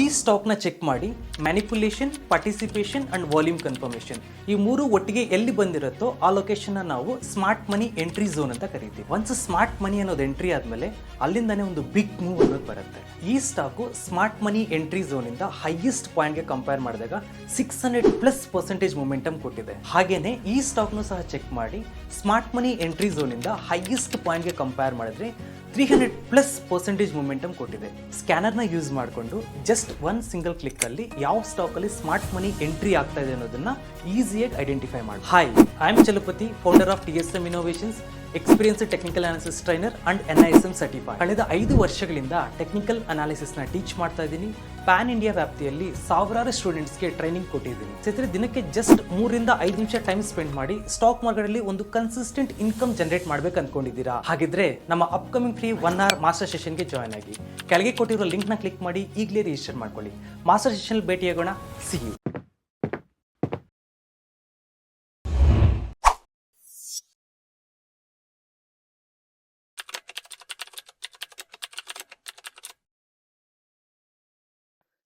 ಈ ಸ್ಟಾಕ್ನ ಚೆಕ್ ಮಾಡಿ manipulation participation and volume confirmation ಈ ಮೂರು ಒಟ್ಟಿಗೆ ಎಲ್ಲಿ ಬಂದಿರುತ್ತೋ ಆ ಲೊಕೇಶನ್ನ ನಾವು ಸ್ಮಾರ್ಟ್ ಮನಿ ಎಂಟ್ರಿ ಝೋನ್ ಅಂತ ಕರಿತೀವಿ. ಒನ್ಸ್ ಸ್ಮಾರ್ಟ್ ಮನಿ ಅನ್ನೋದು ಎಂಟ್ರಿ ಆದಮೇಲೆ ಅಲ್ಲಿಂದನೇ ಒಂದು ಬಿಗ್ ಮೂವ್ ಅನ್ನೋದು ಬರುತ್ತೆ. ಈ ಸ್ಟಾಕು ಸ್ಮಾರ್ಟ್ ಮನಿ ಎಂಟ್ರಿ ಝೋನಿಂದ ಹೈಯೆಸ್ಟ್ ಪಾಯಿಂಟ್ಗೆ ಕಂಪೇರ್ ಮಾಡಿದಾಗ six hundred plus percentage momentum ಕೊಟ್ಟಿದೆ. ಹಾಗೇನೆ ಈ ಸ್ಟಾಕ್ನು ಸಹ ಚೆಕ್ ಮಾಡಿ ಸ್ಮಾರ್ಟ್ ಮನಿ ಎಂಟ್ರಿ ಝೋನಿಂದ ಹೈಯೆಸ್ಟ್ ಪಾಯಿಂಟ್ಗೆ ಕಂಪೇರ್ ಮಾಡಿದ್ರೆ three hundred plus percentage momentum ಕೊಟ್ಟಿದೆ. ಸ್ಕ್ಯಾನರ್ನ ಯೂಸ್ ಮಾಡಿಕೊಂಡು ಜಸ್ಟ್ ಒನ್ ಸಿಂಗಲ್ ಕ್ಲಿಕ್ ಅಲ್ಲಿ ಯಾವ ಸ್ಟಾಕ್ ಅಲ್ಲಿ ಸ್ಮಾರ್ಟ್ ಮನಿ ಎಂಟ್ರಿ ಆಗ್ತಾ ಇದೆ ಅನ್ನೋದನ್ನ ಈಸಿಯಾಗಿ ಐಡೆಂಟಿಫೈ ಮಾಡಿ hi I am Chalapathi founder of T S M innovations experience technical analysis trainer and N I S M certified ಕಳೆದ ಐದು ವರ್ಷಗಳಿಂದ ಟೆಕ್ನಿಕಲ್ ಅನಾಲಿಸಿಸ್ನ ಟೀಚ್ ಮಾಡ್ತಾ ಇದ್ದೀನಿ. ಪ್ಯಾನ್ ಇಂಡಿಯಾ ವ್ಯಾಪ್ತಿಯಲ್ಲಿ ಸಾವಿರಾರು ಸ್ಟೂಡೆಂಟ್ಸ್ಗೆ ಟ್ರೈನಿಂಗ್ ಕೊಟ್ಟಿದ್ದೀನಿ. ಚಿತ್ರ ದಿನಕ್ಕೆ ಜಸ್ಟ್ ಮೂರಿಂದ ಐದು ನಿಮಿಷ ಟೈಮ್ ಸ್ಪೆಂಡ್ ಮಾಡಿ ಸ್ಟಾಕ್ ಮಾರ್ಕೆಟಲ್ಲಿ ಒಂದು ಕನ್ಸಿಸ್ಟೆಂಟ್ ಇನ್ಕಮ್ ಜನರೇಟ್ ಮಾಡ್ಬೇಕು ಅನ್ಕೊಂಡಿದ್ದೀರಾ? ಹಾಗಿದ್ರೆ ನಮ್ಮ upcoming free one hour master ಸೆಷನ್ಗೆ join ಆಗಿ. ಕೆಳಗೆ ಕೊಟ್ಟಿರೋ ಲಿಂಕ್ನ ಕ್ಲಿಕ್ ಮಾಡಿ ಈಗಲೇ ರಿಜಿಸ್ಟರ್ ಮಾಡ್ಕೊಳ್ಳಿ. ಮಾಸ್ಟರ್ ಸೆಷನ್ ಭೇಟಿಯಾಗೋಣ. ಸಿ ಯು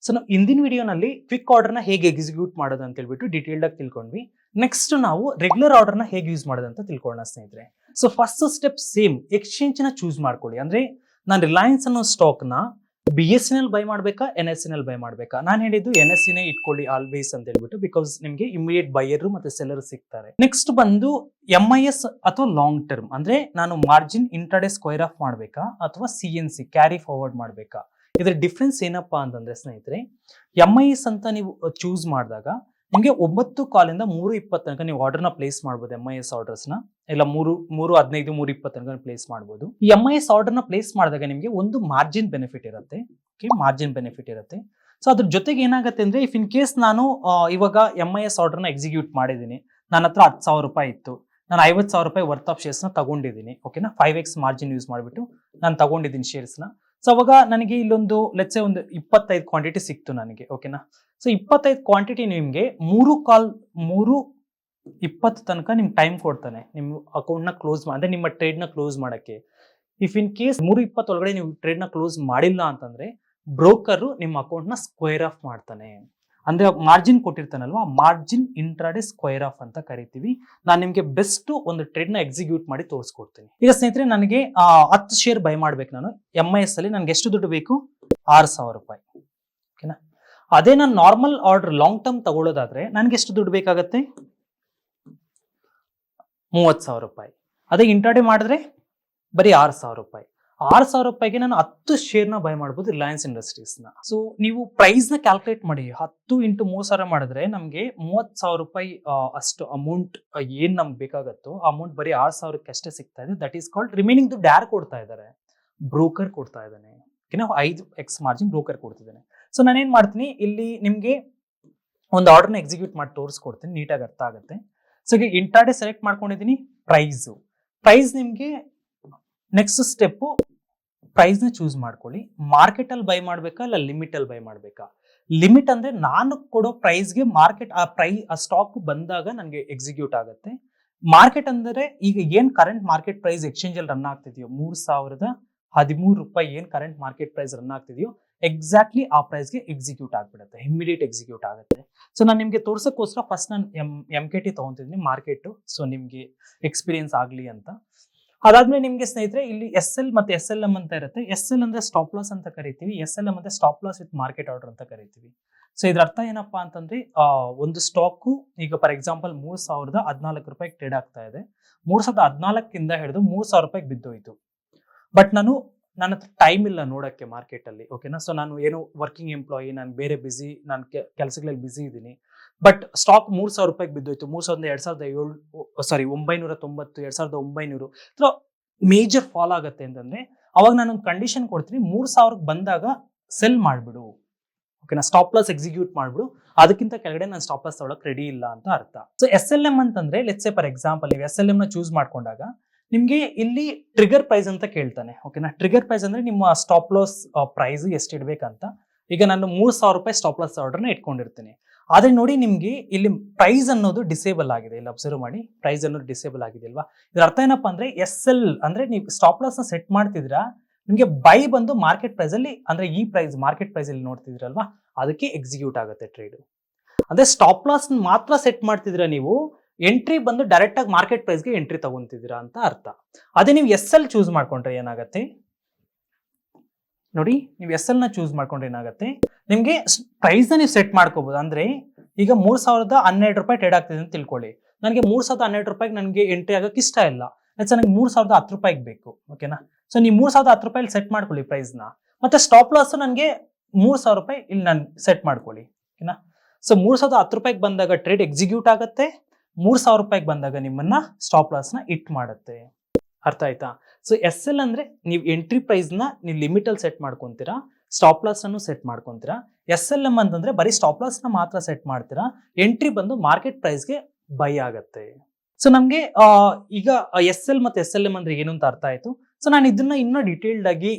ಸೊ ನಾವು ಇಂದಿನ ವಿಡಿಯೋನಲ್ಲಿ ಕ್ವಿಕ್ ಆರ್ಡರ್ನ ಹೇಗೆ ಎಕ್ಸಿಕ್ಯೂಟ್ ಮಾಡೋದು ಅಂತ ಹೇಳ್ಬಿಟ್ಟು ಡೀಟೇಲ್ಡ್ ಆಗಿ ತಿಳ್ಕೊಂಡ್ವಿ. ನೆಕ್ಸ್ಟ್ ನಾವು ರೆಗ್ಯುಲರ್ ಆರ್ಡರ್ನ ಹೇಗೆ ಯೂಸ್ ಮಾಡೋದು ಅಂತ ತಿಳ್ಕೊಳ್ಳೋಣ ಸ್ನೇಹಿತರೆ. ಸೊ ಫಸ್ಟ್ ಸ್ಟೆಪ್ ಸೇಮ್ ಎಕ್ಸ್ಚೇಂಜ್ನ ಚೂಸ್ ಮಾಡ್ಕೊಳ್ಳಿ. ಅಂದ್ರೆ ನಾನು ರಿಲಯನ್ಸ್ ಅನ್ನೋ ಸ್ಟಾಕ್ನ B S N L buy ಮಾಡಬೇಕಾ N S N L buy ಮಾಡಬೇಕಾ? ನಾನು ಹೇಳಿದ್ದು ಎನ್ ಎಸ್ ಸಿನೇ ಇಟ್ಕೊಳ್ಳಿ ಆಲ್ವೇಸ್ ಅಂತ ಹೇಳ್ಬಿಟ್ಟು ಬಿಕಾಸ್ ನಿಮಗೆ ಇಮಿಡಿಯೇಟ್ ಬೈಯರು ಮತ್ತೆ ಸೆಲ್ಲರ್ ಸಿಗ್ತಾರೆ. ನೆಕ್ಸ್ಟ್ ಬಂದು ಎಂ ಐ ಎಸ್ ಅಥವಾ ಲಾಂಗ್ ಟರ್ಮ್ ಅಂದ್ರೆ ನಾನು ಮಾರ್ಜಿನ್ ಇಂಟ್ರಾಡೆ ಸ್ಕ್ವೈರ್ ಆಫ್ ಮಾಡಬೇಕಾ ಅಥವಾ C N C carry forward ಮಾಡಬೇಕಾ? ಇದ್ರ ಡಿಫ್ರೆನ್ಸ್ ಏನಪ್ಪಾ ಅಂತಂದ್ರೆ ಸ್ನೇಹಿತರೆ ಎಂ ಐ ಎಸ್ ಅಂತ ನೀವು ಚೂಸ್ ಮಾಡಿದಾಗ ನಿಮಗೆ ಒಂಬತ್ತು ಕಾಲಿಂದ ಮೂರು ಇಪ್ಪತ್ತು ತನಕ ನೀವು ಆರ್ಡರ್ನ ಪ್ಲೇಸ್ ಮಾಡ್ಬೋದು ಎಂ ಐ ಎಸ್ ಆರ್ಡರ್ಸ್ನ ಇಲ್ಲ, ಮೂರು ಮೂರು ಹದಿನೈದು, ಮೂರು ಇಪ್ಪತ್ತು ತನಕ ಪ್ಲೇಸ್ ಮಾಡ್ಬೋದು. ಈ ಎಂ ಐ ಎಸ್ ಆರ್ಡರ್ನ ಪ್ಲೇಸ್ ಮಾಡಿದಾಗ ನಿಮಗೆ ಒಂದು ಮಾರ್ಜಿನ್ ಬೆನಿಫಿಟ್ ಇರುತ್ತೆ. ಓಕೆ ಮಾರ್ಜಿನ್ ಬೆನಿಫಿಟ್ ಇರುತ್ತೆ. ಸೊ ಅದ್ರ ಜೊತೆಗೆ ಏನಾಗುತ್ತೆ ಅಂದ್ರೆ ಇಫ್ ಇನ್ ಕೇಸ್ ನಾನು ಇವಾಗ ಎಂ ಐ ಎಸ್ ಆರ್ಡರ್ನ ಎಕ್ಸಿಕ್ಯೂಟ್ ಮಾಡಿದ್ದೀನಿ, ನನ್ನ ಹತ್ರ ಹತ್ತು ಸಾವಿರ ರೂಪಾಯಿ ಇತ್ತು, ನಾನು ಐವತ್ತು ಸಾವಿರ ರೂಪಾಯಿ ವರ್ತ್ ಆಫ್ ಶೇರ್ಸ್ನ ತಗೊಂಡಿದ್ದೀನಿ ಓಕೆನಾ ಫೈವ್ ಎಕ್ಸ್ ಮಾರ್ಜಿನ್ ಯೂಸ್ ಮಾಡಿಬಿಟ್ಟು ನಾನು ತಗೊಂಡಿದ್ದೀನಿ ಶೇರ್ಸ್ನ ಸೊ ಅವಾಗ ನನಗೆ ಇಲ್ಲೊಂದು ಲೆಟ್ಸೆ ಒಂದು ಇಪ್ಪತ್ತೈದು ಕ್ವಾಂಟಿಟಿ ಸಿಕ್ತು ನನಗೆ ಓಕೆನಾ ಸೊ ಇಪ್ಪತ್ತೈದು ಕ್ವಾಂಟಿಟಿ ನಿಮಗೆ ಮೂರು ಕಾಲ್ ಮೂರು ಇಪ್ಪತ್ತು ತನಕ ನಿಮ್ಗೆ ಟೈಮ್ ಕೊಡ್ತಾನೆ, ನಿಮ್ಮ ಅಕೌಂಟ್ನ ಕ್ಲೋಸ್ ಅಂದರೆ ನಿಮ್ಮ ಟ್ರೇಡ್ನ ಕ್ಲೋಸ್ ಮಾಡೋಕ್ಕೆ. ಇಫ್ ಇನ್ ಕೇಸ್ ಮೂರು ಇಪ್ಪತ್ತೊಳಗಡೆ ನೀವು ಟ್ರೇಡ್ನ ಕ್ಲೋಸ್ ಮಾಡಿಲ್ಲ ಅಂತಂದರೆ ಬ್ರೋಕರು ನಿಮ್ಮ ಅಕೌಂಟ್ನ ಸ್ಕ್ವೇರ್ ಆಫ್ ಮಾಡ್ತಾನೆ. ಅಂದ್ರೆ ಮಾರ್ಜಿನ್ ಕೊಟ್ಟಿರ್ತಾನಲ್ವಾ? ಮಾರ್ಜಿನ್ ಇಂಟ್ರಾಡೆ ಸ್ಕ್ವೇರ್ ಆಫ್ ಅಂತ ಕರಿತೀವಿ. ನಾನು ನಿಮಗೆ ಬೆಸ್ಟ್ ಒಂದು ಟ್ರೇಡ್ನ ಎಕ್ಸಿಕ್ಯೂಟ್ ಮಾಡಿ ತೋರಿಸ್ಕೊಡ್ತೀನಿ. ಈಗ ಸ್ನೇಹಿತರೆ, ನನಗೆ ಹತ್ತು ಶೇರ್ ಬೈ ಮಾಡ್ಬೇಕು ನಾನು. ಎಂ ಐ ಎಸ್ ಅಲ್ಲಿ ನನಗೆ ಎಷ್ಟು ದುಡ್ಡು ಬೇಕು? ಆರು ಸಾವಿರ ರೂಪಾಯಿ. ಓಕೆನಾ ಅದೇ ನಾನು ನಾರ್ಮಲ್ ಆರ್ಡರ್ ಲಾಂಗ್ ಟರ್ಮ್ ತಗೊಳ್ಳೋದಾದ್ರೆ ನನಗೆ ಎಷ್ಟು ದುಡ್ಡು ಬೇಕಾಗತ್ತೆ? ಮೂವತ್ತು ಸಾವಿರ ರೂಪಾಯಿ. ಅದೇ ಇಂಟ್ರಾಡೆ ಮಾಡಿದ್ರೆ ಬರೀ ಆರು ಸಾವಿರ ರೂಪಾಯಿ. ಆರು ಸಾವಿರ ರೂಪಾಯಿಗೆ ನಾನು ಹತ್ತು ಶೇರ್ನ ಬೈ ಮಾಡ್ಬೋದು ರಿಲಯನ್ಸ್ ಇಂಡಸ್ಟ್ರೀಸ್ನ ಸೊ ನೀವು ಪ್ರೈಸ್ನ ಕ್ಯಾಲ್ಕುಲೇಟ್ ಮಾಡಿ, ಹತ್ತು ಇಂಟು ಮೂರು ಸಾವಿರ ಮಾಡಿದ್ರೆ ನಮಗೆ ಮೂವತ್ತು ಸಾವಿರ ರೂಪಾಯಿ ಅಷ್ಟು ಅಮೌಂಟ್ ಏನು ನಮ್ಗೆ ಬೇಕಾಗತ್ತೋ ಅಮೌಂಟ್ ಬರೀ ಆರು ಸಾವಿರಕ್ಕೆ ಅಷ್ಟೇ ಸಿಗ್ತಾ ಇದೆ. ದಟ್ ಈಸ್ ಕಾಲ್ಡ್ ರಿಮೈನಿಂಗ್ ದುಡ್ಡು ಯಾರು ಕೊಡ್ತಾ ಇದ್ದಾರೆ ಬ್ರೋಕರ್ ಕೊಡ್ತಾ ಇದ್ದಾನೆ. ಐದು ಎಕ್ಸ್ ಮಾರ್ಜಿನ್ ಬ್ರೋಕರ್ ಕೊಡ್ತಿದ್ದಾನೆ. ಸೊ ನಾನೇನು ಮಾಡ್ತೀನಿ? ಇಲ್ಲಿ ನಿಮಗೆ ಒಂದು ಆರ್ಡರ್ನ ಎಕ್ಸಿಕ್ಯೂಟ್ ಮಾಡಿ ತೋರಿಸ್ಕೊಡ್ತೀನಿ. ನೀಟಾಗಿ ಅರ್ಥ ಆಗುತ್ತೆ. ಸೊ ಈಗ ಇಂಟಾಡೆ ಸೆಲೆಕ್ಟ್ ಮಾಡ್ಕೊಂಡಿದ್ದೀನಿ. ಪ್ರೈಸು ಪ್ರೈಸ್ ನಿಮಗೆ ನೆಕ್ಸ್ಟ್ ಸ್ಟೆಪ್ಪು ಪ್ರೈಸ್ನ ಚೂಸ್ ಮಾಡ್ಕೊಳ್ಳಿ. ಮಾರ್ಕೆಟಲ್ಲಿ ಬೈ ಮಾಡಬೇಕಾ, ಇಲ್ಲ ಲಿಮಿಟಲ್ಲಿ ಬೈ ಮಾಡಬೇಕಾ? ಲಿಮಿಟ್ ಅಂದರೆ ನಾನು ಕೊಡೋ ಪ್ರೈಸ್ಗೆ ಮಾರ್ಕೆಟ್ ಆ ಪ್ರೈ ಆ ಸ್ಟಾಕ್ ಬಂದಾಗ ನನಗೆ ಎಕ್ಸಿಕ್ಯೂಟ್ ಆಗುತ್ತೆ. ಮಾರ್ಕೆಟ್ ಅಂದರೆ ಈಗ ಏನು ಕರೆಂಟ್ ಮಾರ್ಕೆಟ್ ಪ್ರೈಸ್ ಎಕ್ಸ್ಚೇಂಜಲ್ಲಿ ರನ್ ಆಗ್ತಿದೆಯೋ, ಮೂರು ಸಾವಿರದ ಹದಿಮೂರು ರೂಪಾಯಿ ಏನು ಕರೆಂಟ್ ಮಾರ್ಕೆಟ್ ಪ್ರೈಸ್ ರನ್ ಆಗ್ತಿದೆಯೋ ಎಕ್ಸಾಕ್ಟ್ಲಿ ಆ ಪ್ರೈಸ್ಗೆ ಎಕ್ಸಿಕ್ಯೂಟ್ ಆಗಿಬಿಡುತ್ತೆ ಇಮಿಡಿಯೇಟ್ ಎಕ್ಸಿಕ್ಯೂಟ್ ಆಗುತ್ತೆ. ಸೊ ನಾನು ನಿಮಗೆ ತೋರ್ಸೋಕ್ಕೋಸ್ಕರ ಫಸ್ಟ್ ನಾನು ಎಂ ಎಂ ಕೆ ಟಿ ತೊಗೊತಿದ್ದೀನಿ ಮಾರ್ಕೆಟು ಸೊ ನಿಮಗೆ ಎಕ್ಸ್ಪೀರಿಯನ್ಸ್ ಆಗಲಿ ಅಂತ. ಅದಾದ್ಮೇಲೆ ನಿಮಗೆ ಸ್ನೇಹಿತರೆ, ಇಲ್ಲಿ ಎಸ್ ಎಲ್ ಮತ್ತೆ ಎಸ್ ಎಲ್ ಎಂ ಅಂತ ಇರುತ್ತೆ. ಎಸ್ ಎಲ್ ಅಂದ್ರೆ ಸ್ಟಾಪ್ ಲಾಸ್ ಅಂತ ಕರಿತೀವಿ. ಎಸ್ ಎಲ್ ಎಂ ಅಂದ್ರೆ stop loss with market order ಅಂತ ಕರಿತೀವಿ. ಸೊ ಇದ್ರ ಅರ್ಥ ಏನಪ್ಪಾ ಅಂತಂದ್ರೆ ಒಂದು ಸ್ಟಾಕು ಈಗ ಫಾರ್ ಎಕ್ಸಾಂಪಲ್ ಮೂರ್ ಸಾವಿರದ ಹದಿನಾಲ್ಕು ರೂಪಾಯಿ ಟ್ರೇಡ್ ಆಗ್ತಾ ಇದೆ. ಮೂರ್ ಸಾವಿರದ ಹದಿನಾಲ್ಕಿಂದ ಹಿಡಿದು ಮೂರ್ ಸಾವಿರ ರೂಪಾಯಿಗೆ ಬಿದ್ದೋಯ್ತು. ಬಟ್ ನಾನು, ನನ್ನ ಹತ್ರ ಟೈಮ್ ಇಲ್ಲ ನೋಡಕ್ಕೆ ಮಾರ್ಕೆಟ್ ಅಲ್ಲಿ ಓಕೆನಾ ಸೊ ನಾನು ಏನು ವರ್ಕಿಂಗ್ ಎಂಪ್ಲಾಯಿ ನಾನು ಬೇರೆ ಬಿಸಿ ನಾನು ಕೆಲಸಗಳಲ್ಲಿ ಬಿಸಿ ಇದ್ದೀನಿ. ಬಟ್ ಸ್ಟಾಕ್ ಮೂರ್ ಸಾವಿರ ರೂಪಾಯಿಗೆ ಬಿದ್ದೋಯ್ತು. ಮೂರ್ ಸಾವಿರದ ಎರಡ್ ಸಾವಿರದ ಏಳು ಸಾರಿ ಒಂಬೈನೂರ ತೊಂಬತ್ತು, ಎರಡ್ ಸಾವಿರದ ಒಂಬೈನೂರು. ಅಥವಾ ಮೇಜರ್ ಫಾಲ್ ಆಗುತ್ತೆ ಅಂತಂದ್ರೆ, ಅವಾಗ ನಾನು ಒಂದು ಕಂಡೀಷನ್ ಕೊಡ್ತೀನಿ. ಮೂರ್ ಸಾವಿರಕ್ಕೆ ಬಂದಾಗ ಸೆಲ್ ಮಾಡಿಬಿಡು. ಓಕೆನಾ ಸ್ಟಾಪ್ ಲಾಸ್ ಎಕ್ಸಿಕ್ಯೂಟ್ ಮಾಡ್ಬಿಡು. ಅದಕ್ಕಿಂತ ಕೆಳಗಡೆ ನಾನು ಸ್ಟಾಪ್ ಲಾಸ್ ತಗೊಳಕ್ ರೆಡಿ ಇಲ್ಲ ಅಂತ ಅರ್ಥ. ಸೊ ಎಸ್ ಎಲ್ ಎಂ ಅಂತಂದ್ರೆ ಲೆಟ್ಸ್ ಫಾರ್ ಎಕ್ಸಾಂಪಲ್ ನೀವು ಎಸ್ ಎಲ್ ಎಂ ನ ಚೂಸ್ ಮಾಡ್ಕೊಂಡಾಗ, ನಿಮ್ಗೆ ಇಲ್ಲಿ ಟ್ರಿಗರ್ ಪ್ರೈಸ್ ಅಂತ ಕೇಳ್ತಾನೆ. ಓಕೆನಾ ಟ್ರಿಗರ್ ಪ್ರೈಸ್ ಅಂದ್ರೆ ನಿಮ್ಮ ಸ್ಟಾಪ್ ಲಾಸ್ ಪ್ರೈಸ್ ಎಷ್ಟಿಡ್ಬೇಕಂತ ಈಗ ನಾನು ಮೂರ್ ಸಾವಿರ ರೂಪಾಯಿ ಸ್ಟಾಪ್ ಲಾಸ್ ಆರ್ಡರ್ನ ಇಟ್ಕೊಂಡಿರ್ತೀನಿ. ಆದ್ರೆ ನೋಡಿ ನಿಮ್ಗೆ ಇಲ್ಲಿ ಪ್ರೈಸ್ ಅನ್ನೋದು ಡಿಸೇಬಲ್ ಆಗಿದೆ. ಇಲ್ಲಿ ಅಬ್ಸರ್ವ್ ಮಾಡಿ ಪ್ರೈಸ್ ಅನ್ನೋದು ಡಿಸೇಬಲ್ ಆಗಿದೆ ಅಲ್ವಾ? ಇದ್ರ ಅರ್ಥ ಏನಪ್ಪಾ ಅಂದ್ರೆ ಎಸ್ ಎಲ್ ಅಂದ್ರೆ ನೀವು ಸ್ಟಾಪ್ ಲಾಸ್ನ ಸೆಟ್ ಮಾಡ್ತಿದ್ರಾ ನಿಮಗೆ ಬೈ ಬಂದು ಮಾರ್ಕೆಟ್ ಪ್ರೈಸ್ ಅಲ್ಲಿ ಅಂದ್ರೆ ಈ ಪ್ರೈಸ್ ಮಾರ್ಕೆಟ್ ಪ್ರೈಸ್ ಅಲ್ಲಿ ನೋಡ್ತಿದ್ರಲ್ವಾ ಅದಕ್ಕೆ ಎಕ್ಸಿಕ್ಯೂಟ್ ಆಗುತ್ತೆ ಟ್ರೇಡ್ ಅಂದ್ರೆ ಸ್ಟಾಪ್ ಲಾಸ್ ಮಾತ್ರ ಸೆಟ್ ಮಾಡ್ತಿದ್ದೀರಾ ನೀವು ಎಂಟ್ರಿ ಬಂದು ಡೈರೆಕ್ಟ್ ಆಗಿ ಮಾರ್ಕೆಟ್ ಪ್ರೈಸ್ಗೆ ಎಂಟ್ರಿ ತಗೊಂತಿದ್ದೀರಾ ಅಂತ ಅರ್ಥ. ಅದೇ ನೀವು ಎಸ್ ಎಲ್ ಚೂಸ್ ಮಾಡ್ಕೊಂಡ್ರೆ ಏನಾಗುತ್ತೆ? ನೋಡಿ, ನೀವು ಎಸ್ ಎಲ್ನ ಚೂಸ್ ಮಾಡ್ಕೊಂಡ್ರೆ ಏನಾಗುತ್ತೆ? ನಿಮಗೆ ಪ್ರೈಸ್ ನೀವು ಸೆಟ್ ಮಾಡ್ಕೋಬಹುದು ಅಂದ್ರೆ ಈಗ ಮೂರ್ ಸಾವಿರದ ಹನ್ನೆರಡು ರೂಪಾಯಿ ಟ್ರೇಡ್ ಆಗ್ತಿದೆ ಅಂತ ತಿಳ್ಕೊಳ್ಳಿ. ನನಗೆ ಮೂರ್ ಸಾವಿರದ ಹನ್ನೆರಡು ರೂಪಾಯಿಗೆ ನನಗೆ ಎಂಟ್ರಿ ಆಗಕ್ಕೆ ಇಷ್ಟ ಇಲ್ಲ. Say ನನಗೆ ಮೂರ್ ಸಾವಿರದ ಹತ್ತು ರೂಪಾಯಿಗೆ ಬೇಕು. ಓಕೆನಾ ಸೊ ನೀವು ಮೂರು ಸಾವಿರದ ಹತ್ತು ರೂಪಾಯಿ ಸೆಟ್ ಮಾಡ್ಕೊಳ್ಳಿ ಪ್ರೈಸ್ನ ಮತ್ತೆ ಸ್ಟಾಪ್ ಲಾಸ್ ನನಗೆ ಮೂರ್ ಸಾವಿರ ರೂಪಾಯಿ ಇಲ್ಲಿ ನಾನು ಸೆಟ್ ಮಾಡ್ಕೊಳ್ಳಿ. ಓಕೆನಾ ಸೊ ಮೂರ್ ಸಾವಿರದ ಹತ್ತು ರೂಪಾಯಿಗೆ ಬಂದಾಗ ಟ್ರೇಡ್ ಎಕ್ಸಿಕ್ಯೂಟ್ ಆಗುತ್ತೆ. ಮೂರ್ ಸಾವಿರ ರೂಪಾಯಿಗೆ ಬಂದಾಗ ನಿಮ್ಮನ್ನ ಸ್ಟಾಪ್ ಲಾಸ್ನ ಇಟ್ ಮಾಡುತ್ತೆ. ಅರ್ಥ ಆಯ್ತಾ? ಸೊ ಎಸ್ ಎಲ್ ಅಂದ್ರೆ ನೀವು ಎಂಟ್ರಿ ಪ್ರೈಸ್ನ ನೀವು ಲಿಮಿಟ್ ಅಲ್ಲಿ ಸೆಟ್ ಮಾಡ್ಕೊಂತೀರಾ ಸ್ಟಾಪ್ ಲಾಸ್ ಅನ್ನು ಸೆಟ್ ಮಾಡ್ಕೊಂತೀರಾ. ಎಸ್ ಎಲ್ ಎಂ ಅಂತಂದ್ರೆ ಬರೀ ಸ್ಟಾಪ್ ಲಾಸ್ನ ಮಾತ್ರ ಸೆಟ್ ಮಾಡ್ತೀರಾ ಎಂಟ್ರಿ ಬಂದು ಮಾರ್ಕೆಟ್ ಪ್ರೈಸ್ಗೆ ಬೈ ಆಗತ್ತೆ. ಸೊ ನಮ್ಗೆ ಈಗ ಎಸ್ ಎಲ್ ಮತ್ತೆ ಎಸ್ ಎಲ್ ಎಂ ಅಂದ್ರೆ ಏನು ಅಂತ ಅರ್ಥ ಆಯ್ತು? ಸೊ ನಾನು ಇದನ್ನ ಇನ್ನೂ ಡೀಟೇಲ್ಡ್ ಆಗಿ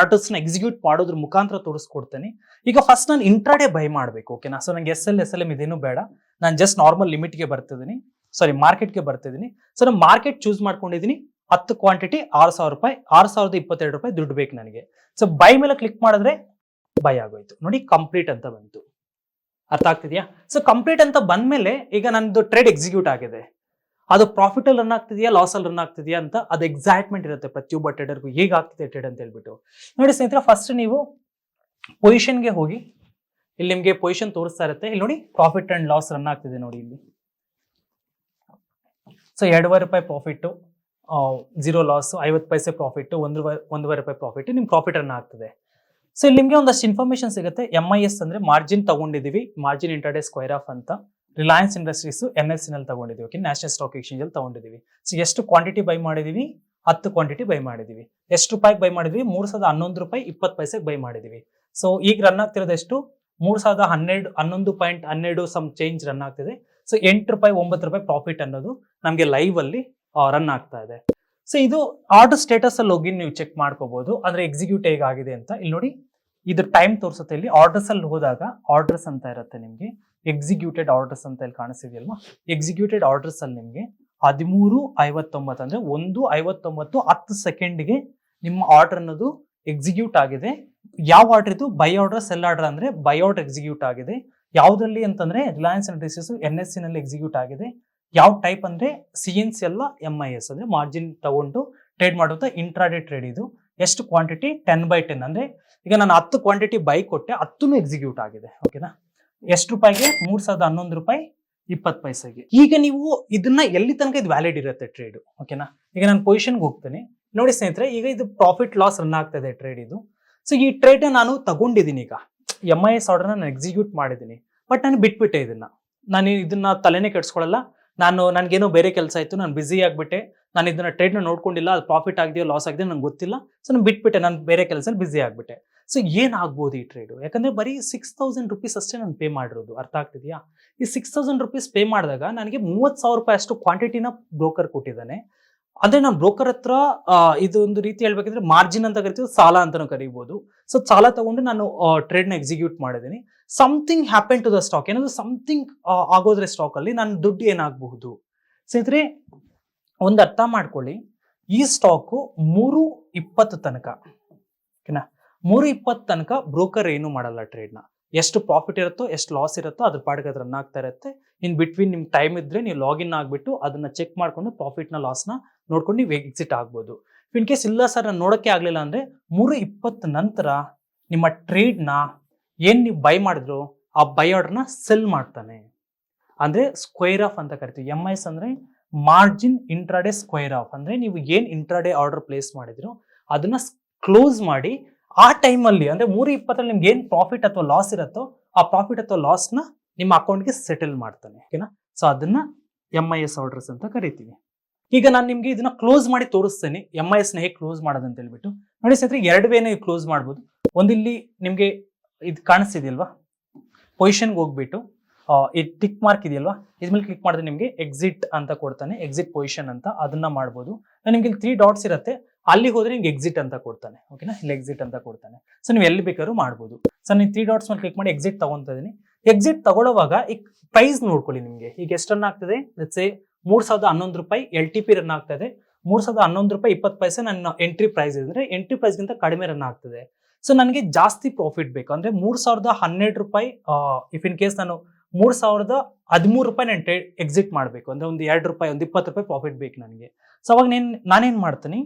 ಆರ್ಡರ್ಸ್ನ ಎಕ್ಸಿಕ್ಯೂಟ್ ಮಾಡೋದ್ರ ಮುಖಾಂತರ ತೋರಿಸ್ಕೊಡ್ತೇನೆ. ಈಗ ಫಸ್ಟ್ ನಾನು ಇಂಟ್ರಾಡೇ ಬೈ ಮಾಡಬೇಕು ಓಕೆನಾ ಸೊ ನಂಗೆ S L S L M ಇದೇನು ಬೇಡ. ನಾನು ಜಸ್ಟ್ ನಾರ್ಮಲ್ ಲಿಮಿಟ್ಗೆ ಬರ್ತಿದ್ದೀನಿ. ಸಾರಿ ಮಾರ್ಕೆಟ್ಗೆ ಬರ್ತಿದ್ದೀನಿ ಸೊ ನಾನು ಮಾರ್ಕೆಟ್ ಚೂಸ್ ಮಾಡ್ಕೊಂಡಿದ್ದೀನಿ ಹತ್ತು ಕ್ವಾಂಟಿಟಿ ಆರು ಸಾವಿರ ರೂಪಾಯಿ, ಆರು ಸಾವಿರದ ಇಪ್ಪತ್ತೆರಡು ರೂಪಾಯಿ ದುಡ್ಡು ಬೇಕು ನನಗೆ. ಸೊ ಬೈ ಮೇಲೆ ಕ್ಲಿಕ್ ಮಾಡಿದ್ರೆ ಬೈ ಆಗೋಯ್ತು. ನೋಡಿ ಕಂಪ್ಲೀಟ್ ಅಂತ ಬಂತು. ಅರ್ಥ ಆಗ್ತಿದ್ಯಾ? ಸೊ ಕಂಪ್ಲೀಟ್ ಅಂತ ಬಂದ್ಮೇಲೆ ಈಗ ನಂದು ಟ್ರೇಡ್ ಎಕ್ಸಿಕ್ಯೂಟ್ ಆಗಿದೆ. ಅದು ಪ್ರಾಫಿಟ್ ಅಲ್ಲಿ ರನ್ ಆಗ್ತಿದೆಯಾ ಲಾಸ್ ಅಲ್ಲಿ ರನ್ ಆಗ್ತಿದೆಯಾ ಅಂತ ಅದು ಎಕ್ಸೈಟ್ಮೆಂಟ್ ಇರುತ್ತೆ ಪ್ರತಿಯೊಬ್ಬ ಟ್ರೇಡರ್ಗೂ ಹೇಗೆ ಆಗ್ತಿದೆ ಟ್ರೇಡ್ ಅಂತ ಹೇಳ್ಬಿಟ್ಟು. ನೋಡಿ ಸ್ನೇಹಿತರೆ ಫಸ್ಟ್ ನೀವು ಪೊಸಿಷನ್ಗೆ ಹೋಗಿ, ಇಲ್ಲಿ ನಿಮಗೆ ಪೊಸಿಷನ್ ತೋರಿಸ್ತಾ ಇರುತ್ತೆ. ಇಲ್ಲಿ ನೋಡಿ ಪ್ರಾಫಿಟ್ ಅಂಡ್ ಲಾಸ್ ರನ್ ಆಗ್ತಿದೆ ನೋಡಿ ಇಲ್ಲಿ. ಸೊ ಎರಡೂವರೆ ರೂಪಾಯಿ ಪ್ರಾಫಿಟ್ಟು ಜೀರೋ ಲಾಸ್ ಐವತ್ತು ಪೈಸೆ ಪ್ರಾಫಿಟ್ಟು ಒಂದು ಒಂದೂವರೆ ರೂಪಾಯಿ ಪ್ರಾಫಿಟ್ ನಿಮ್ಮ ಪ್ರಾಫಿಟ್ ರನ್ ಆಗ್ತದೆ. ಸೊ ಇಲ್ಲಿ ನಿಮಗೆ ಒಂದಷ್ಟು ಇನ್ಫಾರ್ಮೇಷನ್ ಸಿಗುತ್ತೆ. ಎಂ ಐ ಎಸ್ ಅಂದರೆ ಮಾರ್ಜಿನ್ ತಗೊಂಡಿದೀವಿ ಮಾರ್ಜಿನ್ ಇಂಟರ್ಡೇ ಸ್ಕ್ವೇರ್ ಆಫ್ ಅಂತ ರಿಲಯನ್ಸ್ ಇಂಡಸ್ಟ್ರೀಸ್ ಎನ್ ಎಸ್ನಲ್ಲಿ ತೊಗೊಂಡಿದ್ದೀವಿ. ಓಕೆ ನ್ಯಾಷನಲ್ ಸ್ಟಾಕ್ ಎಕ್ಸ್ಚೇಂಜಲ್ಲಿ ತೊಗೊಂಡಿದ್ದೀವಿ. ಸೊ ಎಷ್ಟು ಕ್ವಾಂಟಿಟಿ ಬೈ ಮಾಡಿದ್ದೀವಿ? ಹತ್ತು ಕ್ವಾಂಟಿಟಿ ಬೈ ಮಾಡಿದ್ದೀವಿ. ಎಷ್ಟು ರೂಪಾಯಿಗೆ ಬೈ ಮಾಡಿದ್ವಿ ಮೂರು ಸಾವಿರದ ಹನ್ನೊಂದು ರೂಪಾಯಿ ಇಪ್ಪತ್ತು ಪೈಸೆಗೆ ಬೈ ಮಾಡಿದ್ದೀವಿ. ಸೊ ಈಗ ರನ್ ಆಗ್ತಿರೋದು ಎಷ್ಟು? ಮೂರು ಸಾವಿರದ ಹನ್ನೆರಡು, ಹನ್ನೊಂದು ಪಾಯಿಂಟ್ ಹನ್ನೆರಡು ಸಮ್ ಚೇಂಜ್ ರನ್ ಆಗ್ತಿದೆ. ಸೊ ಎಂಟು ರೂಪಾಯಿ, ಒಂಬತ್ತು ರೂಪಾಯಿ ಪ್ರಾಫಿಟ್ ಅನ್ನೋದು ನಮಗೆ ಲೈವ್ ಅಲ್ಲಿ ರನ್ ಆಗ್ತಾ ಇದೆ. ಸೊ ಇದು ಆರ್ಡರ್ ಸ್ಟೇಟಸ್ ಅಲ್ಲಿ ಹೋಗಿ ನೀವು ಚೆಕ್ ಮಾಡ್ಕೋಬಹುದು ಅಂದ್ರೆ ಎಕ್ಸಿಕ್ಯೂಟ್ ಹೇಗಾಗಿದೆ ಅಂತ. ಇಲ್ಲಿ ನೋಡಿ, ಇದು ಟೈಮ್ ತೋರಿಸುತ್ತೆ. ಇಲ್ಲಿ ಆರ್ಡರ್ಸ್ ಅಲ್ಲಿ ಹೋದಾಗ ಆರ್ಡರ್ಸ್ ಅಂತ ಇರುತ್ತೆ ನಿಮಗೆ. ಎಕ್ಸಿಕ್ಯೂಟೆಡ್ ಆರ್ಡರ್ಸ್ ಅಂತ ಇಲ್ಲಿ ಕಾಣಿಸ್ತಿದೆಯಲ್ವಾ ಎಕ್ಸಿಕ್ಯೂಟೆಡ್ ಆರ್ಡರ್ಸ್ ಅಲ್ಲಿ ನಿಮಗೆ ಹದಿಮೂರು, ಐವತ್ತೊಂಬತ್ತು ಅಂದ್ರೆ ಒಂದು, ಐವತ್ತೊಂಬತ್ತು, ಹತ್ತು ಸೆಕೆಂಡ್ಗೆ ನಿಮ್ಮ ಆರ್ಡರ್ ಅನ್ನೋದು ಎಕ್ಸಿಕ್ಯೂಟ್ ಆಗಿದೆ. ಯಾವ ಆರ್ಡರ್ ಇದು? ಬೈ ಆರ್ಡರ್ ಸೆಲ್ ಆರ್ಡರ್ ಅಂದ್ರೆ ಬೈ ಆರ್ಡರ್ ಎಕ್ಸಿಕ್ಯೂಟ್ ಆಗಿದೆ. ಯಾವ್ದ್ರಲ್ಲಿ ಅಂತಂದ್ರೆ Reliance Industries N S C ನಲ್ಲಿ ಎಕ್ಸಿಕ್ಯೂಟ್ ಆಗಿದೆ. ಯಾವ ಟೈಪ್ ಅಂದ್ರೆ ಸಿ ಎನ್ ಸಿ ಅಲ್ಲ ಎಂ ಐ ಎಸ್ ಅಂದ್ರೆ ಮಾರ್ಜಿನ್ ತಗೊಂಡು ಟ್ರೇಡ್ ಮಾಡುವಂತ ಇಂಟ್ರಾಡೇ ಟ್ರೇಡ್ ಇದು. ಎಷ್ಟು ಕ್ವಾಂಟಿಟಿ ಟೆನ್ ಬೈ ಟೆನ್ ಅಂದ್ರೆ ಈಗ ನಾನು ಹತ್ತು ಕ್ವಾಂಟಿಟಿ ಬೈ ಕೊಟ್ಟೆ, ಹತ್ತುನು ಎಕ್ಸಿಕ್ಯೂಟ್ ಆಗಿದೆ. ಓಕೆನಾ ಎಷ್ಟು ರೂಪಾಯಿಗೆ? ಮೂರ್ ಸಾವಿರದ ಹನ್ನೊಂದು ರೂಪಾಯಿ ಇಪ್ಪತ್ತು ಪೈಸೆಗೆ. ಈಗ ನೀವು ಇದನ್ನ ಎಲ್ಲಿ ತನಕ ಇದು ವ್ಯಾಲಿಡ್ ಇರುತ್ತೆ ಟ್ರೇಡ್ ಓಕೆನಾ ಈಗ ನಾನು ಪೊಸಿಷನ್ಗೆ ಹೋಗ್ತೇನೆ. ನೋಡಿ ಸ್ನೇಹಿತರೆ, ಈಗ ಇದು ಪ್ರಾಫಿಟ್ ಲಾಸ್ ರನ್ ಆಗ್ತದೆ ಟ್ರೇಡ್ ಇದು. ಸೊ ಈ ಟ್ರೇಡ್ ನಾನು ತಗೊಂಡಿದ್ದೀನಿ ಈಗ. ಎಂ ಐ ಎಸ್ ಆರ್ಡರ್ನ ನಾನು ಎಕ್ಸಿಕ್ಯೂಟ್ ಮಾಡಿದ್ದೀನಿ. ಬಟ್ ನಾನು ಬಿಟ್ಬಿಟ್ಟೆ ಇದನ್ನ. ನಾನು ಇದನ್ನ ತಲೆನೇ ಕೆಡ್ಸ್ಕೊಳ್ಳಲ್ಲ. ನಾನು, ನನಗೇನೋ ಬೇರೆ ಕೆಲಸ ಇತ್ತು ನಾನು ಬ್ಯುಸಿ ಆಗಿಬಿಟ್ಟೆ. ನಾನು ಇದನ್ನ ಟ್ರೇಡ್ನ ನೋಡ್ಕೊಂಡಿಲ್ಲ, ಅದು ಪ್ರಾಫಿಟ್ ಆಗಿದೆಯೋ ಲಾಸ್ ಆಗಿದೆ ನಂಗೆ ಗೊತ್ತಿಲ್ಲ. ಸೊ ನಾನು ಬಿಟ್ಬಿಟ್ಟೆ, ನಾನು ಬೇರೆ ಕೆಲಸದಲ್ಲಿ ಬ್ಯುಸಿ ಆಗಿಬಿಟ್ಟೆ. ಸೊ ಏನಾಗ್ಬೋದು ಈ ಟ್ರೇಡು ಯಾಕಂದರೆ ಬರೀ ಸಿಕ್ಸ್ ತೌಸಂಡ್ ರುಪೀಸ್ ಅಷ್ಟೇ ನಾನು ಪೇ ಮಾಡಿರೋದು. ಅರ್ಥ ಆಗ್ತಿದೆಯಾ? ಈ ಸಿಕ್ಸ್ ತೌಸಂಡ್ ರುಪೀಸ್ ಪೇ ಮಾಡಿದಾಗ, ನನಗೆ ಮೂವತ್ತು ಸಾವಿರ ರೂಪಾಯಿ ಅಷ್ಟು ಕ್ವಾಂಟಿಟಿನ ಬ್ರೋಕರ್ ಕೊಟ್ಟಿದ್ದಾನೆ. ಅಂದ್ರೆ ನಾನು ಬ್ರೋಕರ್ ಹತ್ರ ಇದು ಒಂದು ರೀತಿ ಹೇಳ್ಬೇಕಂದ್ರೆ ಮಾರ್ಜಿನ್ ಅಂತ ಕರಿತೀವಿ, ಸಾಲ ಅಂತಾನು ಕರಿಬಹುದು ಸೊ ಸಾಲ ತಗೊಂಡು ನಾನು ಟ್ರೇಡ್ನ ಎಕ್ಸಿಕ್ಯೂಟ್ ಮಾಡಿದ್ದೀನಿ. Something happen to the stock ಏನಾದ್ರು ಸಮಥಿಂಗ್ ಆಗೋದ್ರೆ ಸ್ಟಾಕ್ ಅಲ್ಲಿ ನನ್ನ ದುಡ್ಡು ಏನಾಗಬಹುದು? ಸ್ನೇಹಿತರೆ, ಒಂದು ಅರ್ಥ ಮಾಡ್ಕೊಳ್ಳಿ. ಈ ಸ್ಟಾಕು ಮೂರು ಇಪ್ಪತ್ತು ತನಕ, ಓಕೆನಾ? ಮೂರು ಇಪ್ಪತ್ತು ತನಕ ಬ್ರೋಕರ್ ಏನು ಮಾಡಲ್ಲ ಟ್ರೇಡ್ನ ಎಷ್ಟು ಪ್ರಾಫಿಟ್ ಇರುತ್ತೋ, ಎಷ್ಟು ಲಾಸ್ ಇರುತ್ತೋ, ಅದ್ರ ಪಾಡಿಗೆ ಅದು ರನ್ ಆಗ್ತಾ ಇರುತ್ತೆ. ಇನ್ ಬಿಟ್ವೀನ್ ನಿಮ್ ಟೈಮ್ ಇದ್ರೆ ನೀವು ಲಾಗಿನ್ ಆಗಿಬಿಟ್ಟು ಅದನ್ನ ಚೆಕ್ ಮಾಡ್ಕೊಂಡು ಪ್ರಾಫಿಟ್ನ ಲಾಸ್ನ ನೋಡ್ಕೊಂಡು ನೀವು ಎಕ್ಸಿಟ್ ಆಗ್ಬೋದು. ಇನ್ ಕೇಸ್ ಇಲ್ಲ ಸರ್ ನಾನು ನೋಡೋಕ್ಕೆ ಆಗಲಿಲ್ಲ ಅಂದರೆ ಮೂರು ಇಪ್ಪತ್ತು ನಂತರ ನಿಮ್ಮ ಟ್ರೇಡ್ನ ಏನು ನೀವು ಬೈ ಮಾಡಿದ್ರು ಆ ಬೈ ಆರ್ಡರ್ನ ಸೆಲ್ ಮಾಡ್ತಾನೆ. ಅಂದರೆ ಸ್ಕ್ವೇರ್ ಆಫ್ ಅಂತ ಕರಿತೀವಿ. ಎಂ ಐಸ್ ಅಂದರೆ ಮಾರ್ಜಿನ್ ಇಂಟ್ರಾಡೇ ಸ್ಕ್ವೇರ್ ಆಫ್ ಅಂದರೆ ನೀವು ಏನು ಇಂಟ್ರಾಡೇ ಆರ್ಡರ್ ಪ್ಲೇಸ್ ಮಾಡಿದ್ರು ಅದನ್ನ ಕ್ಲೋಸ್ ಮಾಡಿ ಆ ಟೈಮಲ್ಲಿ ಅಂದರೆ ಮೂರು ಇಪ್ಪತ್ತರಲ್ಲಿ ನಿಮ್ಗೆ ಏನು ಪ್ರಾಫಿಟ್ ಅಥವಾ ಲಾಸ್ ಇರುತ್ತೋ ಆ ಪ್ರಾಫಿಟ್ ಅಥವಾ ಲಾಸ್ನ ನಿಮ್ಮ ಅಕೌಂಟ್ಗೆ ಸೆಟಲ್ ಮಾಡ್ತಾನೆ. ಓಕೆನಾ ಸೊ ಅದನ್ನು ಎಂ ಐ ಎಸ್ ಆರ್ಡರ್ಸ್ ಅಂತ ಕರಿತೀವಿ. ಈಗ ನಾನು ನಿಮಗೆ ಇದನ್ನ ಕ್ಲೋಸ್ ಮಾಡಿ ತೋರಿಸ್ತೇನೆ. ಎಂ ಐ ಎಸ್ನ ಹೇಗೆ ಕ್ಲೋಸ್ ಮಾಡೋದು ಅಂತ ಹೇಳ್ಬಿಟ್ಟು. ನೋಡಿ ಸ್ನೇಹಿತರೆ, ಎರಡು ವೇನ ಕ್ಲೋಸ್ ಮಾಡ್ಬೋದು. ಒಂದಿಲ್ಲಿ ನಿಮಗೆ ಇದು ಕಾಣಿಸ್ತಿದೆಯಲ್ವಾ? ಪೊಸಿಷನ್ಗೆ ಹೋಗ್ಬಿಟ್ಟು ಈ ಟಿಕ್ ಮಾರ್ಕ್ ಇದೆಯಲ್ವಾ? ಇದ್ಮೇಲೆ ಕ್ಲಿಕ್ ಮಾಡಿದ್ರೆ ನಿಮಗೆ ಎಕ್ಸಿಟ್ ಅಂತ ಕೊಡ್ತಾನೆ. ಎಕ್ಸಿಟ್ ಪೊಸಿಷನ್ ಅಂತ ಅದನ್ನ ಮಾಡ್ಬೋದು. ನಿಮ್ಗೆ ಇಲ್ಲಿ ತ್ರೀ ಡಾಟ್ಸ್ ಇರುತ್ತೆ. ಅಲ್ಲಿ ಹೋದ್ರೆ ನಿಮ್ಗೆ ಎಕ್ಸಿಟ್ ಅಂತ ಕೊಡ್ತಾನೆ. ಓಕೆನಾ ಇಲ್ಲಿ ಎಕ್ಸಿಟ್ ಅಂತ ಕೊಡ್ತಾನೆ. ಸೊ ನೀವು ಎಲ್ಲಿ ಬೇಕಾದ್ರೂ ಮಾಡ್ಬೋದು. ಸೊ ನೀವು ತ್ರೀ ಡಾಟ್ಸ್ ಮೇಲೆ ಕ್ಲಿಕ್ ಮಾಡಿ ಎಕ್ಸಿಟ್ ತಗೊಂತ ಇದೀನಿ. ಎಕ್ಸಿಟ್ ತಗೊಳ್ಳುವಾಗ ಈ ಪ್ರೈಸ್ ನೋಡ್ಕೊಳ್ಳಿ ನಿಮಗೆ. ಈಗ ಎಷ್ಟನ್ನ ಆಗ್ತದೆ? ಸೇ ಮೂರ್ ಸಾವಿರದ ಹನ್ನೊಂದು ರೂಪಾಯಿ ಎಲ್ ಟಿ ಪಿ ರನ್ ಆಗ್ತದೆ. ಮೂರು ಸಾವಿರದ ಹನ್ನೊಂದು ರೂಪಾಯಿ ಇಪ್ಪತ್ತು ಪೈಸೆ ನನ್ನ ಎಂಟ್ರಿ ಪ್ರೈಸ್ ಇದ್ರೆ ಎಂಟ್ರಿ ಪ್ರೈಸ್ಗಿಂತ ಕಡಿಮೆ ರನ್ ಆಗ್ತದೆ. ಸೊ ನನಗೆ ಜಾಸ್ತಿ ಪ್ರಾಫಿಟ್ ಬೇಕು. ಅಂದ್ರೆ ಮೂರ್ ಸಾವಿರದ ಹನ್ನೆರಡು ರೂಪಾಯಿ ಇಫ್ ಇನ್ ಕೇಸ್ ನಾನು ಮೂರು ಸಾವಿರದ ಹದಿಮೂರು ರೂಪಾಯಿ ನಾನು ಟ್ರೇಡ್ ಎಕ್ಸಿಟ್ ಮಾಡಬೇಕು. ಅಂದ್ರೆ ಒಂದು ಎರಡು ರೂಪಾಯಿ, ಒಂದು ಇಪ್ಪತ್ತು ರೂಪಾಯಿ ಪ್ರಾಫಿಟ್ ಬೇಕು ನನಗೆ. ಸೊ ಅವಾಗ ನೇನು, ನಾನೇನು ಮಾಡ್ತೀನಿ?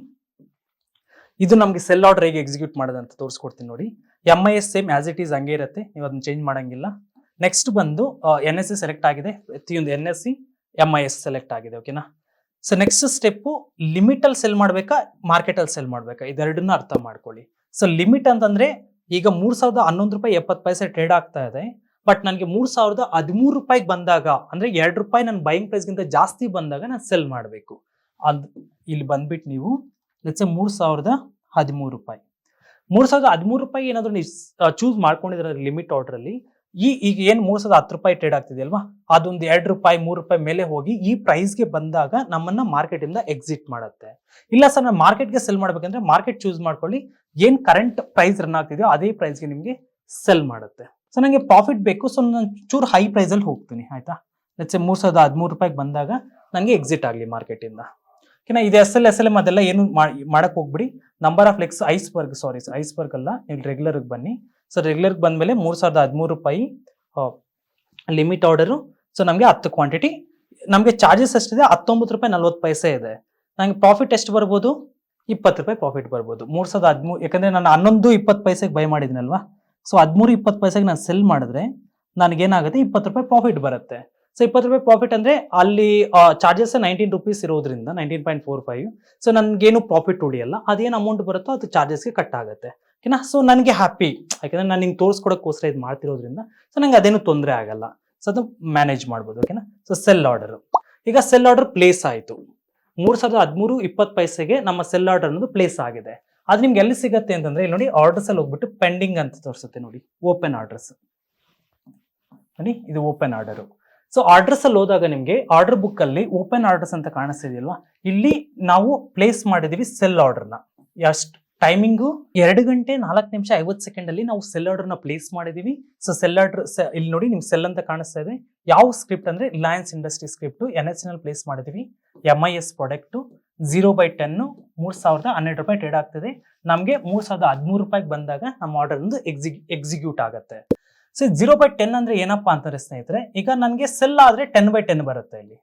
ಇದು ನಮಗೆ ಸೆಲ್ ಆರ್ಡರ್ ಹೇಗೆ ಎಕ್ಸಿಕ್ಯೂಟ್ ಮಾಡೋದಂತ ತೋರಿಸ್ಕೊಡ್ತೀನಿ ನೋಡಿ. M I S same as it is ಹಂಗೆ ಇರುತ್ತೆ. ನೀವು ಅದನ್ನ ಚೇಂಜ್ ಮಾಡಂಗಿಲ್ಲ. ನೆಕ್ಸ್ಟ್ ಬಂದು ಎನ್ ಎಸ್ ಸಿ ಸೆಲೆಕ್ಟ್ ಆಗಿದೆ. ಪ್ರತಿಯೊಂದು N S C M I S select ಆಗಿದೆ ಓಕೆನಾ ಸೊ ನೆಕ್ಸ್ಟ್ ಸ್ಟೆಪ್ಪು ಲಿಮಿಟಲ್ಲಿ ಸೆಲ್ ಮಾಡಬೇಕಾ ಮಾರ್ಕೆಟಲ್ಲಿ ಸೆಲ್ ಮಾಡಬೇಕಾ? ಇದೆರಡನ್ನ ಅರ್ಥ ಮಾಡ್ಕೊಳ್ಳಿ. ಸೊ ಲಿಮಿಟ್ ಅಂತಂದರೆ ಈಗ ಮೂರು ಸಾವಿರದ ಹನ್ನೊಂದು ರೂಪಾಯಿ ಎಪ್ಪತ್ತು ಪೈಸೆ ಟ್ರೇಡ್ ಆಗ್ತಾ ಇದೆ ಬಟ್ ನನಗೆ ಮೂರು ಸಾವಿರದ ಹದಿಮೂರು ರೂಪಾಯಿಗೆ ಬಂದಾಗ, ಅಂದರೆ ಎರಡು ರೂಪಾಯಿ ನನ್ನ ಬೈಯಿಂಗ್ ಪ್ರೈಸ್ಗಿಂತ ಜಾಸ್ತಿ ಬಂದಾಗ ನಾನು ಸೆಲ್ ಮಾಡಬೇಕು. ಅದು ಇಲ್ಲಿ ಬಂದ್ಬಿಟ್ಟು ನೀವು ಲೆಟ್ಸ್ ಮೂರು ಸಾವಿರದ ಹದಿಮೂರು ರೂಪಾಯಿ. ಮೂರು ಸಾವಿರದ ಹದಿಮೂರು ರೂಪಾಯಿ ಏನಾದರೂ ನೀವು ಚೂಸ್ ಮಾಡ್ಕೊಂಡಿದ್ರೆ ಲಿಮಿಟ್ ಆರ್ಡರ್ ಅಲ್ಲಿ ಈ ಈಗ ಏನು ಮೂರ್ ಸಾವಿರದ ಹತ್ತು ರೂಪಾಯಿ ಟ್ರೇಡ್ ಆಗ್ತಿದೆ ಅಲ್ವಾ ಅದೊಂದು ಎರಡು ರೂಪಾಯಿ, ಮೂರು ರೂಪಾಯಿ ಮೇಲೆ ಹೋಗಿ ಈ ಪ್ರೈಸ್ಗೆ ಬಂದಾಗ ನಮ್ಮನ್ನ ಮಾರ್ಕೆಟ್ ಇಂದ ಎಕ್ಸಿಟ್ ಮಾಡುತ್ತೆ. ಇಲ್ಲ ಸರ್, ನಾನು ಮಾರ್ಕೆಟ್ಗೆ ಸೆಲ್ ಮಾಡ್ಬೇಕಂದ್ರೆ ಮಾರ್ಕೆಟ್ ಚೂಸ್ ಮಾಡ್ಕೊಳ್ಳಿ. ಏನು ಕರೆಂಟ್ ಪ್ರೈಸ್ ರನ್ ಆಗ್ತಿದೆಯೋ ಅದೇ ಪ್ರೈಸ್ಗೆ ನಿಮಗೆ ಸೆಲ್ ಮಾಡುತ್ತೆ. ಸೊ ನನಗೆ ಪ್ರಾಫಿಟ್ ಬೇಕು. ಸೊ ನಾನು ಚೂರು ಹೈ ಪ್ರೈಸಲ್ಲಿ ಹೋಗ್ತೀನಿ, ಆಯ್ತಾ? ಲೆಟ್ಸ್ ಮೂರ್ ಸಾವಿರದ ಹದಿಮೂರು ರೂಪಾಯಿಗೆ ಬಂದಾಗ ನನಗೆ ಎಕ್ಸಿಟ್ ಆಗಲಿ ಮಾರ್ಕೆಟಿಂದ ಓಕೆನಾ ಇದು S L S L M ಅದೆಲ್ಲ ಏನು ಮಾಡಕ್ ಹೋಗ್ಬಿಡಿ. ನಂಬರ್ ಆಫ್ ಲೆಕ್ಸ್ ಐಸ್ಬರ್ಗ್ ಸಾರಿ ಐಸ್ಬರ್ಗ್ ಅಲ್ಲ. ನೀವು ರೆಗ್ಯುಲರ್ಗೆ ಬನ್ನಿ. ಸೊ ರೆಗ್ಯುಲರ್ ಬಂದಮೇಲೆ ಮೂರು ಸಾವಿರದ ಹದಿಮೂರು ರೂಪಾಯಿ ಲಿಮಿಟ್ ಆರ್ಡರು ಸೊ ನಮಗೆ ಹತ್ತು ಕ್ವಾಂಟಿಟಿ ನಮಗೆ ಚಾರ್ಜಸ್ ಎಷ್ಟಿದೆ ಹತ್ತೊಂಬತ್ತು ರೂಪಾಯಿ ನಲ್ವತ್ತು ಪೈಸೆ ಇದೆ. ನನಗೆ ಪ್ರಾಫಿಟ್ ಎಷ್ಟು ಬರ್ಬೋದು? ಇಪ್ಪತ್ತು ರೂಪಾಯಿ ಪ್ರಾಫಿಟ್ ಬರ್ಬೋದು. ಮೂರು ಸಾವಿರದ ಹದಿಮೂರು ಯಾಕಂದರೆ ನಾನು ಹನ್ನೊಂದು ಇಪ್ಪತ್ತು ಪೈಸೆಗೆ ಬೈ ಮಾಡಿದ್ನಲ್ವಾ? ಸೊ ಹದಿಮೂರು ಇಪ್ಪತ್ತು ಪೈಸೆಗೆ ನಾನು ಸೆಲ್ ಮಾಡಿದ್ರೆ ನನಗೇನಾಗುತ್ತೆ? ಇಪ್ಪತ್ತು ರೂಪಾಯಿ ಪ್ರಾಫಿಟ್ ಬರುತ್ತೆ. ಸೊ ಇಪ್ಪತ್ತು ರೂಪಾಯಿ ಪ್ರಾಫಿಟ್ ಅಂದರೆ ಅಲ್ಲಿ ಚಾರ್ಜಸ್ ನೈನ್ಟೀನ್ ರುಪೀಸ್ ಇರೋದ್ರಿಂದ nineteen point four five so ನನಗೇನು ಪ್ರಾಫಿಟ್ ಉಳಿಯಲ್ಲ. ಅದೇನು ಅಮೌಂಟ್ ಬರುತ್ತೋ ಅದು ಚಾರ್ಜಸ್ಗೆ ಕಟ್ ಆಗುತ್ತೆ. ಓಕೆನಾ? ಸೊ ನನಗೆ ಹ್ಯಾಪಿ ಯಾಕಂದ್ರೆ ನಾನು ನಿಂಗೆ ತೋರಿಸ್ಕೊಡೋಕ್ಕೋಸ್ಕರ ಇದು ಮಾಡ್ತಿರೋದ್ರಿಂದ ಸೊ ನಂಗೆ ಅದೇನು ತೊಂದರೆ ಆಗಲ್ಲ. ಸೊ ಅದು ಮ್ಯಾನೇಜ್ ಮಾಡ್ಬೋದು, ಓಕೆನಾ? ಸೊ ಸೆಲ್ ಆರ್ಡರ್ ಈಗ ಸೆಲ್ ಆರ್ಡರ್ ಪ್ಲೇಸ್ ಆಯಿತು. ಮೂರು ಸಾವಿರದ ಹದಿಮೂರು ಇಪ್ಪತ್ತು ಪೈಸೆಗೆ ನಮ್ಮ ಸೆಲ್ ಆರ್ಡರ್ ಅನ್ನೋದು ಪ್ಲೇಸ್ ಆಗಿದೆ. ಅದು ನಿಮ್ಗೆ ಎಲ್ಲಿ ಸಿಗುತ್ತೆ ಅಂತಂದ್ರೆ, ಇಲ್ಲಿ ನೋಡಿ ಆರ್ಡರ್ಸ್ ಅಲ್ಲಿ ಹೋಗ್ಬಿಟ್ಟು ಪೆಂಡಿಂಗ್ ಅಂತ ತೋರಿಸುತ್ತೆ ನೋಡಿ ಓಪನ್ ಆರ್ಡರ್ಸ್ ನೋಡಿ, ಇದು ಓಪನ್ ಆರ್ಡರ್ ಸೊ ಆರ್ಡರ್ಸ್ ಅಲ್ಲಿ ಹೋದಾಗ ನಿಮ್ಗೆ ಆರ್ಡರ್ ಬುಕ್ ಅಲ್ಲಿ ಓಪನ್ ಆರ್ಡರ್ಸ್ ಅಂತ ಕಾಣಿಸ್ತಿದೆಯಲ್ವಾ? ಇಲ್ಲಿ ನಾವು ಪ್ಲೇಸ್ ಮಾಡಿದೀವಿ ಸೆಲ್ ಆರ್ಡರ್ನ ಎಷ್ಟು? ಟೈಮಿಂಗು ಎರಡು ಗಂಟೆ ನಾಲ್ಕು ನಿಮಿಷ ಐವತ್ತು ಸೆಕೆಂಡ್ ಅಲ್ಲಿ ನಾವು ಸೆಲ್ ಆರ್ಡರ್ನ ಪ್ಲೇಸ್ ಮಾಡಿದೀವಿ. ಸೊ ಸೆಲ್ ಆರ್ಡರ್ ಇಲ್ಲಿ ನೋಡಿ ನಿಮ್ ಸೆಲ್ ಅಂತ ಕಾಣಿಸ್ತಾ ಇದೆ. ಯಾವ ಸ್ಕ್ರಿಪ್ಟ್ ಅಂದ್ರೆ Reliance industry script N S L place ಮಾಡಿದೀವಿ. M I S product zero by ten ಮೂರ್ ಸಾವಿರದ ಹನ್ನೆರಡು ರೂಪಾಯಿ ಟ್ರೇಡ್ ಆಗ್ತದೆ. ನಮಗೆ ಮೂರ್ ಸಾವಿರದ ಹದಿಮೂರು ರೂಪಾಯಿಗೆ ಬಂದಾಗ ನಮ್ಮ ಆರ್ಡರ್ ಒಂದು ಎಕ್ಸಿಕ್ ಎಕ್ಸಿಕ್ಯೂಟ್ ಆಗುತ್ತೆ. ಸೊ ಜೀರೋ ಬೈ ಟೆನ್ ಅಂದ್ರೆ ಏನಪ್ಪ ಅಂತಾರೆ ಸ್ನೇಹಿತರೆ, ಈಗ ನನಗೆ ಸೆಲ್ ಆದ್ರೆ ಟೆನ್ ಬೈ ಟೆನ್ ಬರುತ್ತೆ ಇಲ್ಲಿ.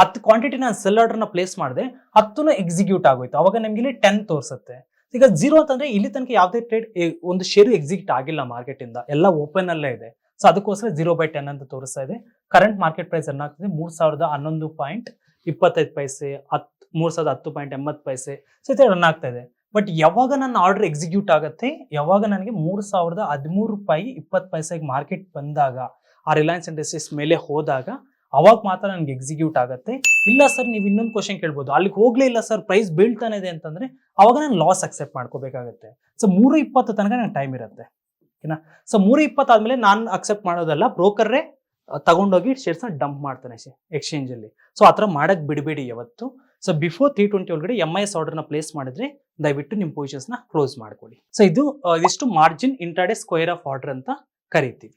ಹತ್ತು ಕ್ವಾಂಟಿಟಿ ನಾನು ಸೆಲ್ ಆರ್ಡರ್ನ ಪ್ಲೇಸ್ ಮಾಡಿದೆ, ಹತ್ತುನು ಎಕ್ಸಿಕ್ಯೂಟ್ ಆಗೋಯ್ತು. ಅವಾಗ ನಿಮ್ಗೆ ಇಲ್ಲಿ ಟೆನ್ ತೋರಿಸುತ್ತೆ. ಈಗ ಜೀರೋ ಅಂತಂದ್ರೆ ಇಲ್ಲಿ ತನಕ ಯಾವುದೇ ಟ್ರೇಡ್ ಒಂದು ಶೇರು ಎಕ್ಸಿಕ್ಯೂಟ್ ಆಗಿಲ್ಲ ಮಾರ್ಕೆಟ್ ಇಂದ. ಎಲ್ಲ ಓಪನ್ ಅಲ್ಲೇ ಇದೆ. ಸೊ ಅದಕ್ಕೋಸ್ಕರ ಜೀರೋ ಬೈ ಟೆನ್ ಅಂತ ತೋರಿಸ್ತಾ ಇದೆ. ಕರೆಂಟ್ ಮಾರ್ಕೆಟ್ ಪ್ರೈಸ್ ರನ್ ಆಗ್ತದೆ. ಮೂರ್ ಸಾವಿರದ ಹನ್ನೊಂದು ಪಾಯಿಂಟ್ ಇಪ್ಪತ್ತೈದು ಪೈಸೆ, ಹತ್, ಮೂರ್ ಸಾವಿರದ ಹತ್ತು ಪಾಯಿಂಟ್ ಎಂಬತ್ತು ಪೈಸೆ ಸೊ ಇದೆ ರನ್ ಆಗ್ತಾ ಇದೆ. ಬಟ್ ಯಾವಾಗ ನನ್ನ ಆರ್ಡರ್ ಎಕ್ಸಿಕ್ಯೂಟ್ ಆಗುತ್ತೆ? ಯಾವಾಗ ನನಗೆ ಮೂರ್ ಸಾವಿರದ ಹದಿಮೂರು ರೂಪಾಯಿ ಇಪ್ಪತ್ತು ಪೈಸೆಗೆ ಮಾರ್ಕೆಟ್ ಬಂದಾಗ, ಆ ರಿಲಯನ್ಸ್ ಇಂಡಸ್ಟ್ರೀಸ್ ಮೇಲೆ ಹೋದಾಗ ಅವಾಗ ಮಾತ್ರ ನನಗೆ ಎಕ್ಸಿಕ್ಯೂಟ್ ಆಗುತ್ತೆ. ಇಲ್ಲ ಸರ್ ನೀವು ಇನ್ನೊಂದು ಕ್ವಶನ್ ಕೇಳ್ಬೋದು. ಅಲ್ಲಿಗೆ ಹೋಗ್ಲೇ ಇಲ್ಲ ಸರ್ ಪ್ರೈಸ್ ಬೀಳ್ತಾನೆ ಇದೆ ಅಂತಂದ್ರೆ ಅವಾಗ ನಾನು ಲಾಸ್ ಅಕ್ಸೆಪ್ಟ್ ಮಾಡ್ಕೋಬೇಕಾಗುತ್ತೆ. ಸೊ ಮೂರು ಇಪ್ಪತ್ತು ತನಕ ನನಗೆ ಟೈಮ್ ಇರುತ್ತೆ. ಓಕೆನಾ ಸೊ ಮೂರು ಇಪ್ಪತ್ತು ಆದ್ಮೇಲೆ ನಾನು ಅಕ್ಸೆಪ್ಟ್ ಮಾಡೋದಲ್ಲ, ಬ್ರೋಕರ್ರೇ ತಗೊಂಡೋಗಿ ಶೇರ್ಸ್ನ ಡಂಪ್ ಮಾಡ್ತಾನೆ ಎಕ್ಸ್ಚೇಂಜ್ ಅಲ್ಲಿ. ಸೊ ಆ ಥರ ಮಾಡಕ್ ಬಿಡಬೇಡಿ ಯಾವತ್ತು. ಸೊ ಬಿಫೋರ್ ತ್ರೀ ಟ್ವೆಂಟಿ ಒಳಗಡೆ ಎಂ ಐ ಎಸ್ ಆರ್ಡರ್ನ ಪ್ಲೇಸ್ ಮಾಡಿದ್ರೆ ದಯವಿಟ್ಟು ನಿಮ್ಮ ಪೊಸಿಷನ್ಸ್ನ ಕ್ಲೋಸ್ ಮಾಡ್ಕೊಳ್ಳಿ ಸೊ ಇದು ಇದಿಷ್ಟು margin intraday square off order ಅಂತ ಕರಿತೀವಿ.